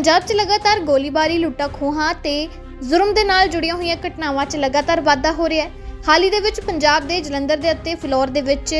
ਪੰਜਾਬ 'ਚ ਲਗਾਤਾਰ ਗੋਲੀਬਾਰੀ ਲੁੱਟਾਂ ਖੋਹਾਂ ਤੇ ਜ਼ੁਰਮ ਦੇ ਨਾਲ ਜੁੜੀਆਂ ਹੋਈਆਂ ਘਟਨਾਵਾਂ 'ਚ ਲਗਾਤਾਰ ਵਾਧਾ ਹੋ ਰਿਹਾ ਹੈ। ਹਾਲ ਹੀ ਦੇ ਵਿੱਚ ਪੰਜਾਬ ਦੇ ਜਲੰਧਰ ਦੇ ਅਤੇ ਫਲੋਰ ਦੇ ਵਿੱਚ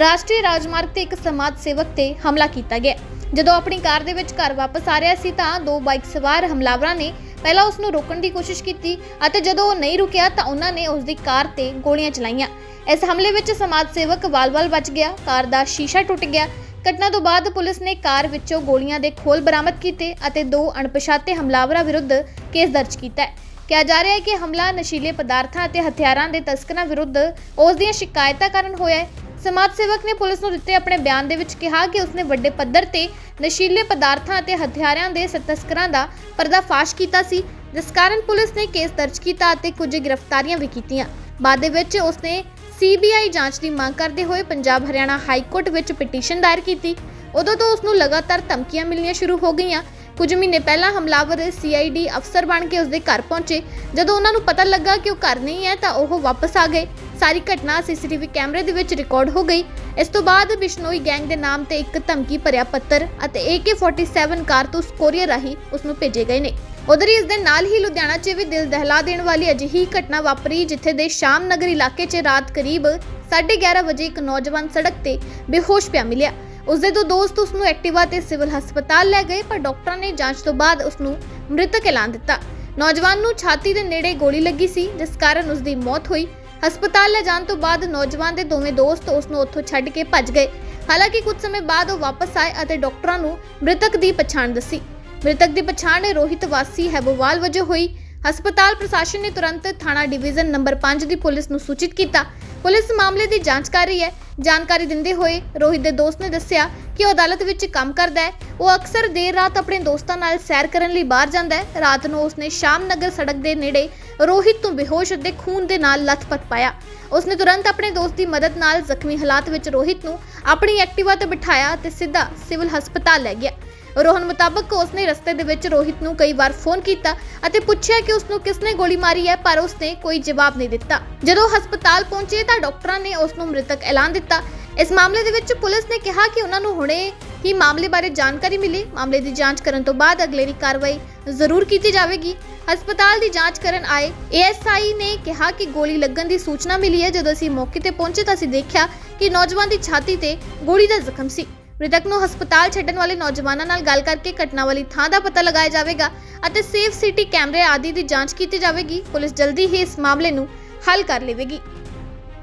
ਰਾਸ਼ਟਰੀ ਰਾਜਮਾਰਗ ਤੇ ਇੱਕ ਸਮਾਜ ਸੇਵਕ ਤੇ ਹਮਲਾ ਕੀਤਾ ਗਿਆ। ਜਦੋਂ ਆਪਣੀ ਕਾਰ ਦੇ ਵਿੱਚ ਘਰ ਵਾਪਸ ਆ ਰਿਹਾ ਸੀ ਤਾਂ ਦੋ ਬਾਈਕ ਸਵਾਰ ਹਮਲਾਵਰਾਂ ਨੇ ਪਹਿਲਾਂ ਉਸ ਨੂੰ ਰੋਕਣ ਦੀ ਕੋਸ਼ਿਸ਼ ਕੀਤੀ ਅਤੇ ਜਦੋਂ ਉਹ ਨਹੀਂ ਰੁਕਿਆ ਤਾਂ ਉਹਨਾਂ ਨੇ ਉਸ ਦੀ ਕਾਰ ਤੇ ਗੋਲੀਆਂ ਚਲਾਈਆਂ। ਇਸ ਹਮਲੇ ਵਿੱਚ ਸਮਾਜ ਸੇਵਕ ਵਾਲ-ਵਾਲ ਬਚ ਗਿਆ, ਕਾਰ ਦਾ ਸ਼ੀਸ਼ਾ ਟੁੱਟ ਗਿਆ ਘਟਨਾ ਤੋਂ ਬਾਅਦ ਪੁਲਿਸ ਨੇ ਕਾਰ ਵਿੱਚੋਂ ਗੋਲੀਆਂ ਦੇ ਖੋਲ ਬਰਾਮਦ ਕੀਤੇ ਅਤੇ ਦੋ ਅਣਪਛਾਤੇ ਹਮਲਾਵਰਾਂ ਵਿਰੁੱਧ ਕੇਸ ਦਰਜ ਕੀਤਾ ਹੈ। ਕਿਹਾ ਜਾ ਰਿਹਾ ਹੈ ਕਿ ਹਮਲਾ ਨਸ਼ੀਲੇ ਪਦਾਰਥਾਂ ਅਤੇ ਹਥਿਆਰਾਂ ਦੇ ਤਸਕਰਾਂ ਵਿਰੁੱਧ ਉਸ ਦੀਆਂ ਸ਼ਿਕਾਇਤਾਂ ਕਾਰਨ ਹੋਇਆ ਹੈ। ਸਮਾਜ ਸੇਵਕ ਨੇ ਪੁਲਿਸ ਨੂੰ ਦਿੱਤੇ ਆਪਣੇ ਬਿਆਨ ਦੇ ਵਿੱਚ ਕਿਹਾ ਕਿ ਉਸਨੇ ਵੱਡੇ ਪੱਧਰ ਤੇ ਨਸ਼ੀਲੇ ਪਦਾਰਥਾਂ ਅਤੇ ਹਥਿਆਰਾਂ ਦੇ ਤਸਕਰਾਂ ਦਾ ਪਰਦਾਫਾਸ਼ ਕੀਤਾ ਸੀ, ਜਿਸ ਕਾਰਨ ਪੁਲਿਸ ਨੇ ਕੇਸ ਦਰਜ ਕੀਤਾ ਅਤੇ ਕੁਝ ਗ੍ਰਿਫਤਾਰੀਆਂ ਵੀ ਕੀਤੀਆਂ। ਬਾਅਦ ਦੇ ਵਿੱਚ ਉਸਨੇ ਸੀਬੀਆਈ ਜਾਂਚ ਦੀ ਮੰਗ ਕਰਦੇ ਹੋਏ ਪੰਜਾਬ ਹਰਿਆਣਾ ਹਾਈ ਕੋਰਟ ਵਿੱਚ ਪਟੀਸ਼ਨ ਦਾਇਰ ਕੀਤੀ। ਉਦੋਂ ਤੋਂ ਉਸ ਨੂੰ ਲਗਾਤਾਰ ਧਮਕੀਆਂ ਮਿਲਣੀਆਂ ਸ਼ੁਰੂ ਹੋ ਗਈਆਂ। ਕੁਝ ਮਹੀਨੇ ਪਹਿਲਾਂ ਹਮਲਾਵਰ ਸੀਆਈਡੀ ਅਫਸਰ ਬਣ ਕੇ ਉਸਦੇ ਘਰ ਪਹੁੰਚੇ। ਜਦੋਂ ਉਹਨਾਂ ਨੂੰ ਪਤਾ ਲੱਗਾ ਕਿ ਉਹ ਘਰ ਨਹੀਂ ਹੈ ਤਾਂ ਉਹ ਵਾਪਸ ਆ ਗਏ। ਸਾਰੀ ਘਟਨਾ ਸੀਸੀਟੀਵੀ ਕੈਮਰੇ ਦੇ ਵਿੱਚ ਰਿਕਾਰਡ ਹੋ ਗਈ। ਇਸ ਤੋਂ ਬਾਅਦ ਬਿਸ਼ਨੋਈ ਗੈਂਗ ਦੇ ਨਾਮ ਤੇ ਇੱਕ ਧਮਕੀ ਭਰਿਆ ਪੱਤਰ ਅਤੇ AK47 ਕਾਰਤੂਸ ਕੋਰੀਅਰ ਰਾਹੀਂ ਉਸ ਨੂੰ ਭੇਜੇ ਗਏ ਨੇ। ਉਧਰ ਇਸ ਦੇ ਨਾਲ ਹੀ ਲੁਧਿਆਣਾ 'ਚ ਵੀ ਦਿਲ ਦਹਿਲਾ ਦੇਣ ਵਾਲੀ ਅਜਿਹੀ ਘਟਨਾ ਵਾਪਰੀ ਜਿੱਥੇ ਦੇ ਸ਼ਾਮ ਨਗਰ ਇਲਾਕੇ 'ਚ ਰਾਤ ਕਰੀਬ 11:30 ਵਜੇ ਇੱਕ ਨੌਜਵਾਨ ਸੜਕ ਤੇ ਬੇਹੋਸ਼ ਪਿਆ ਮਿਲਿਆ। ਉਸਦੇ ਦੋ ਦੋਸਤ ਉਸ ਨੂੰ ਐਕਟਿਵਾ ਤੇ ਸਿਵਲ ਹਸਪਤਾਲ ਲੈ ਗਏ, ਪਰ ਡਾਕਟਰਾਂ ਨੇ ਜਾਂਚ ਤੋਂ ਬਾਅਦ ਉਸ ਨੂੰ ਮ੍ਰਿਤਕ ਐਲਾਨ ਦਿੱਤਾ। ਨੌਜਵਾਨ ਨੂੰ ਛਾਤੀ ਦੇ ਨੇੜੇ ਗੋਲੀ ਲੱਗੀ ਸੀ, ਜਿਸ ਕਾਰਨ ਉਸ ਦੀ ਮੌਤ ਹੋਈ। ਹਸਪਤਾਲ ਲੈ ਜਾਣ ਤੋਂ ਬਾਅਦ ਨੌਜਵਾਨ ਦੇ ਦੋਵੇਂ ਦੋਸਤ ਉਸ ਨੂੰ ਉੱਥੋਂ ਛੱਡ ਕੇ ਭੱਜ ਗਏ। ਹਾਲਾਂਕਿ ਕੁਝ ਸਮੇਂ ਬਾਅਦ ਉਹ ਵਾਪਸ ਆਏ ਅਤੇ ਡਾਕਟਰਾਂ ਨੂੰ ਮ੍ਰਿਤਕ ਦੀ ਪਛਾਣ ਦੱਸੀ। ਮ੍ਰਿਤਕ ਦੀ ਪਛਾਣ ਰੋਹਿਤ ਵਾਸੀ ਹੈਬੋਵਾਲ ਵਜੋਂ ਹੋਈ। ਹਸਪਤਾਲ ਪ੍ਰਸ਼ਾਸਨ ਨੇ ਤੁਰੰਤ ਥਾਣਾ ਡਿਵੀਜ਼ਨ ਨੰਬਰ 5 ਦੀ ਪੁਲਿਸ ਨੂੰ ਸੂਚਿਤ ਕੀਤਾ। ਪੁਲਿਸ ਮਾਮਲੇ ਦੀ ਜਾਂਚ ਕਰ ਰਹੀ ਹੈ। ਜਾਣਕਾਰੀ ਦਿੰਦੇ ਹੋਏ ਰੋਹਿਤ ਦੇ ਦੋਸਤ ਨੇ ਦੱਸਿਆ ਕਿ ਉਹ ਅਦਾਲਤ ਵਿੱਚ ਕੰਮ ਕਰਦਾ ਹੈ। ਉਹ ਅਕਸਰ ਦੇਰ ਰਾਤ ਆਪਣੇ ਦੋਸਤਾਂ ਨਾਲ ਸੈਰ ਕਰਨ ਲਈ ਬਾਹਰ ਜਾਂਦਾ ਹੈ। ਰਾਤ ਨੂੰ ਉਸਨੇ ਸ਼ਾਮ ਨਗਰ ਸੜਕ ਦੇ ਨੇੜੇ ਰੋਹਿਤ ਤੋਂ ਬੇਹੋਸ਼ ਅਤੇ ਖੂਨ ਦੇ ਨਾਲ ਲੱਥਪੱਥ ਪਾਇਆ। ਉਸਨੇ ਤੁਰੰਤ ਆਪਣੇ ਦੋਸਤ ਦੀ ਮਦਦ ਨਾਲ ਜ਼ਖਮੀ ਹਾਲਾਤ ਵਿੱਚ ਰੋਹਿਤ ਨੂੰ ਆਪਣੀ ਐਕਟਿਵਾ ਤੇ ਬਿਠਾਇਆ ਤੇ ਸਿੱਧਾ ਸਿਵਲ ਹਸਪਤਾਲ ਲੈ ਗਿਆ। ਰੋਹਨ ਮੁਤਾਬਕ ਉਸਨੇ ਰਸਤੇ ਦੇ ਵਿੱਚ ਰੋਹਿਤ ਨੂੰ ਕਈ ਵਾਰ ਫੋਨ ਕੀਤਾ ਅਤੇ ਪੁੱਛਿਆ ਕਿ ਉਸਨੂੰ ਕਿਸਨੇ ਗੋਲੀ ਮਾਰੀ ਹੈ, ਪਰ ਉਸਨੇ ਕੋਈ ਜਵਾਬ ਨਹੀਂ ਦਿੱਤਾ। ਜਦੋਂ ਹਸਪਤਾਲ ਪਹੁੰਚੇ ਤਾਂ ਡਾਕਟਰਾਂ ਨੇ ਉਸ ਨੂੰ ਮ੍ਰਿਤਕ ਐਲਾਨ ਦਿੱਤਾ। ਇਸ ਮਾਮਲੇ ਦੇ ਵਿੱਚ ਪੁਲਿਸ ਨੇ ਕਿਹਾ ਕਿ ਉਹਨਾਂ ਨੂੰ ਹੁਣੇ ਹੀ ਮਾਮਲੇ ਬਾਰੇ ਜਾਣਕਾਰੀ ਮਿਲੀ। ਮਾਮਲੇ ਦੀ ਜਾਂਚ ਕਰਨ ਤੋਂ ਬਾਅਦ ਅਗਲੇਰੀ ਕਾਰਵਾਈ ਜ਼ਰੂਰ ਕੀਤੀ ਜਾਵੇਗੀ। ਹਸਪਤਾਲ ਦੀ ਜਾਂਚ ਕਰਨ ਆਏ ਏਐਸਆਈ ਨੇ ਕਿਹਾ ਕਿ ਗੋਲੀ ਲੱਗਣ ਦੀ ਸੂਚਨਾ ਮਿਲੀ ਹੈ। ਜਦੋਂ ਅਸੀਂ ਮੌਕੇ ਤੇ ਪਹੁੰਚੇ ਤਾਂ ਅਸੀਂ ਦੇਖਿਆ ਕਿ ਨੌਜਵਾਨ ਦੀ ਛਾਤੀ ਤੇ ਗੋਲੀ ਦਾ ਜ਼ਖਮ ਸੀ। ਮ੍ਰਿਤਕ ਨੂੰ ਹਸਪਤਾਲ ਛੱਡਣ ਵਾਲੇ ਨੌਜਵਾਨਾਂ ਨਾਲ ਗੱਲ ਕਰਕੇ ਘਟਨਾ ਵਾਲੀ ਥਾਂ ਦਾ ਪਤਾ ਲਗਾਇਆ ਜਾਵੇਗਾ ਅਤੇ ਸੇਫ ਸਿਟੀ ਕੈਮਰੇ ਆਦਿ ਦੀ ਜਾਂਚ ਕੀਤੀ ਜਾਵੇਗੀ। ਪੁਲਿਸ ਜਲਦੀ ਹੀ ਇਸ ਮਾਮਲੇ ਨੂੰ ਹੱਲ ਕਰ ਲਵੇਗੀ।